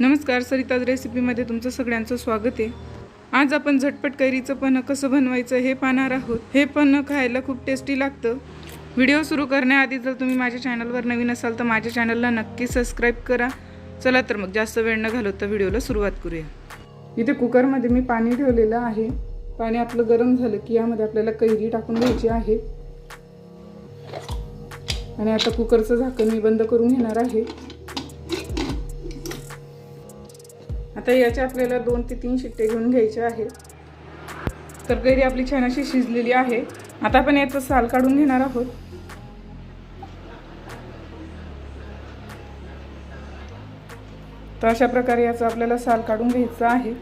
नमस्कार सरिताज रेसिपीमध्ये तुमचं सगळ्यांचं स्वागत आहे. आज आपण झटपट कैरीचं पण कसं बनवायचं हे पाहणार आहोत. हे पण खायला खूप टेस्टी लागतं. व्हिडिओ सुरू करण्याआधी जर तुम्ही माझ्या चॅनलवर नवीन असाल तर माझ्या चॅनलला नक्की सबस्क्राईब करा. चला तर मग जास्त वेळ न घालवता व्हिडिओला सुरुवात करूया. इथे कुकरमध्ये मी पाणी ठेवलेलं आहे. पाणी आपलं गरम झालं की यामध्ये आपल्याला कैरी टाकून घ्यायची आहे. आणि आता कुकरचं झाकण मी बंद करून घेणार आहे. आता याच्या आपल्याला दोन ते तीन शिट्टे घेऊन घ्यायचे आहेत. तर कैरी आपली छान अशी शिजलेली आहे. आता आपण याचं साल काढून घेणार आहोत. तर अशा प्रकारे याचं आपल्याला साल काढून घ्यायचं आहे.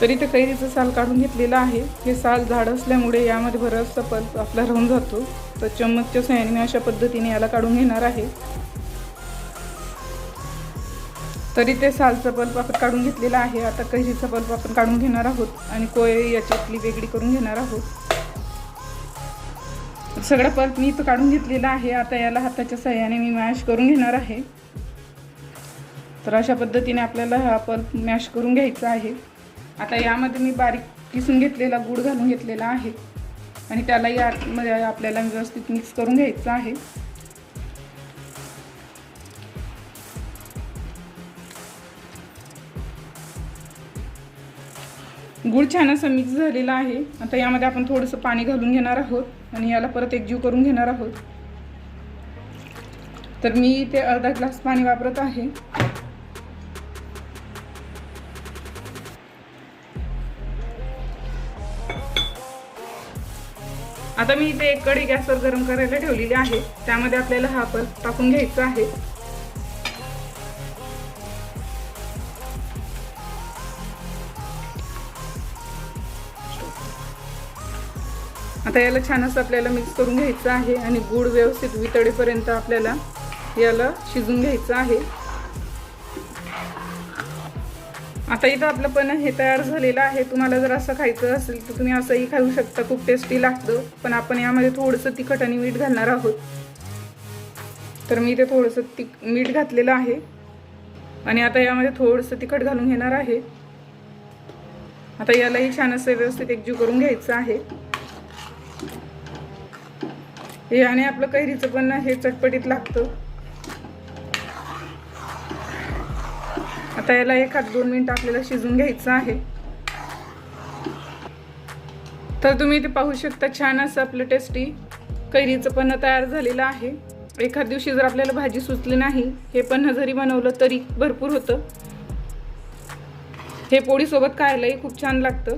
तरी ते कैरीचं साल काढून घेतलेलं आहे. हे साल झाड असल्यामुळे यामध्ये बराचसा पल्प आपला राहून जातो. तर चम्मचच्या सहाय्याने मी अशा पद्धतीने याला काढून घेणार आहे. तरी ते सालचा बल्ब आपण काढून घेतलेला आहे. आता कैरीचा बल्ब आपण काढून घेणार आहोत आणि कोय याच्यातली वेगळी करून घेणार आहोत. सगळा पल्प मी तो काढून घेतलेला आहे. आता याला हाताच्या सहाय्याने मी मॅश करून घेणार आहे. तर अशा पद्धतीने आपल्याला हा पल्प मॅश करून घ्यायचा आहे. आता यामध्ये मी बारीक किसून घेतलेला गूळ घालून घेतलेला आहे. आणि त्याला यामध्ये आपल्याला व्यवस्थित मिक्स करून घ्यायचं आहे. गूळ छान असं मिक्स झालेला आहे. आता यामध्ये आपण थोडंसं पाणी घालून घेणार आहोत आणि याला परत एकजीव करून घेणार आहोत. तर मी ते अर्धा ग्लास पाणी वापरत आहे. आता मी इथे एक कढी गॅसवर गरम करायला ठेवलेली आहे. त्यामध्ये आपल्याला हा पण टाकून घ्यायचा आहे. आता याला छान असं आपल्याला मिक्स करून घ्यायचं आहे आणि गूळ व्यवस्थित वितळेपर्यंत आपल्याला याला शिजून घ्यायचं आहे. आता इथं आपलं पण हे तयार झालेलं आहे. तुम्हाला जर असं खायचं असेल तर तुम्ही असंही खाऊ शकता. खूप टेस्टी लागतं. पण आपण यामध्ये थोडंसं तिखट आणि मीठ घालणार आहोत. तर मी इथे थोडंसं तिक मीठ घातलेलं आहे. आणि आता यामध्ये थोडंसं तिखट घालून घेणार आहे. आता यालाही छान असं व्यवस्थित एकजीव करून घ्यायचं आहे. हे आणि आपलं कैरीचं पण हे चटपटीत लागतं. आता याला एक हात दोन मिनिट आपल्याला शिजून घ्यायचं आहे. तर तुम्ही इथे पाहू शकता छान असं आपलं टेस्टी कैरीचं पण तयार झालेलं आहे. एखाद दिवशी जर आपल्याला भाजी सुचली नाही हे पण जरी बनवलं तरी भरपूर होतं. हे पोळीसोबत खायलाही खूप छान लागतं.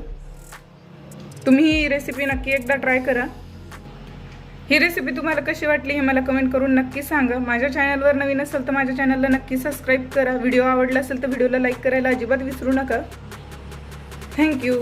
तुम्ही ही रेसिपी नक्की एकदा ट्राय करा. ही रेसिपी तुम्हाला कशी वाटली हे मला कमेंट करून नक्की सांगा. माझ्या चॅनलवर नवीन असेल तर माझ्या चॅनलला नक्की सबस्क्राईब करा. व्हिडिओ आवडला असेल तर व्हिडिओला लाईक करायला अजिबात विसरू नका. थँक्यू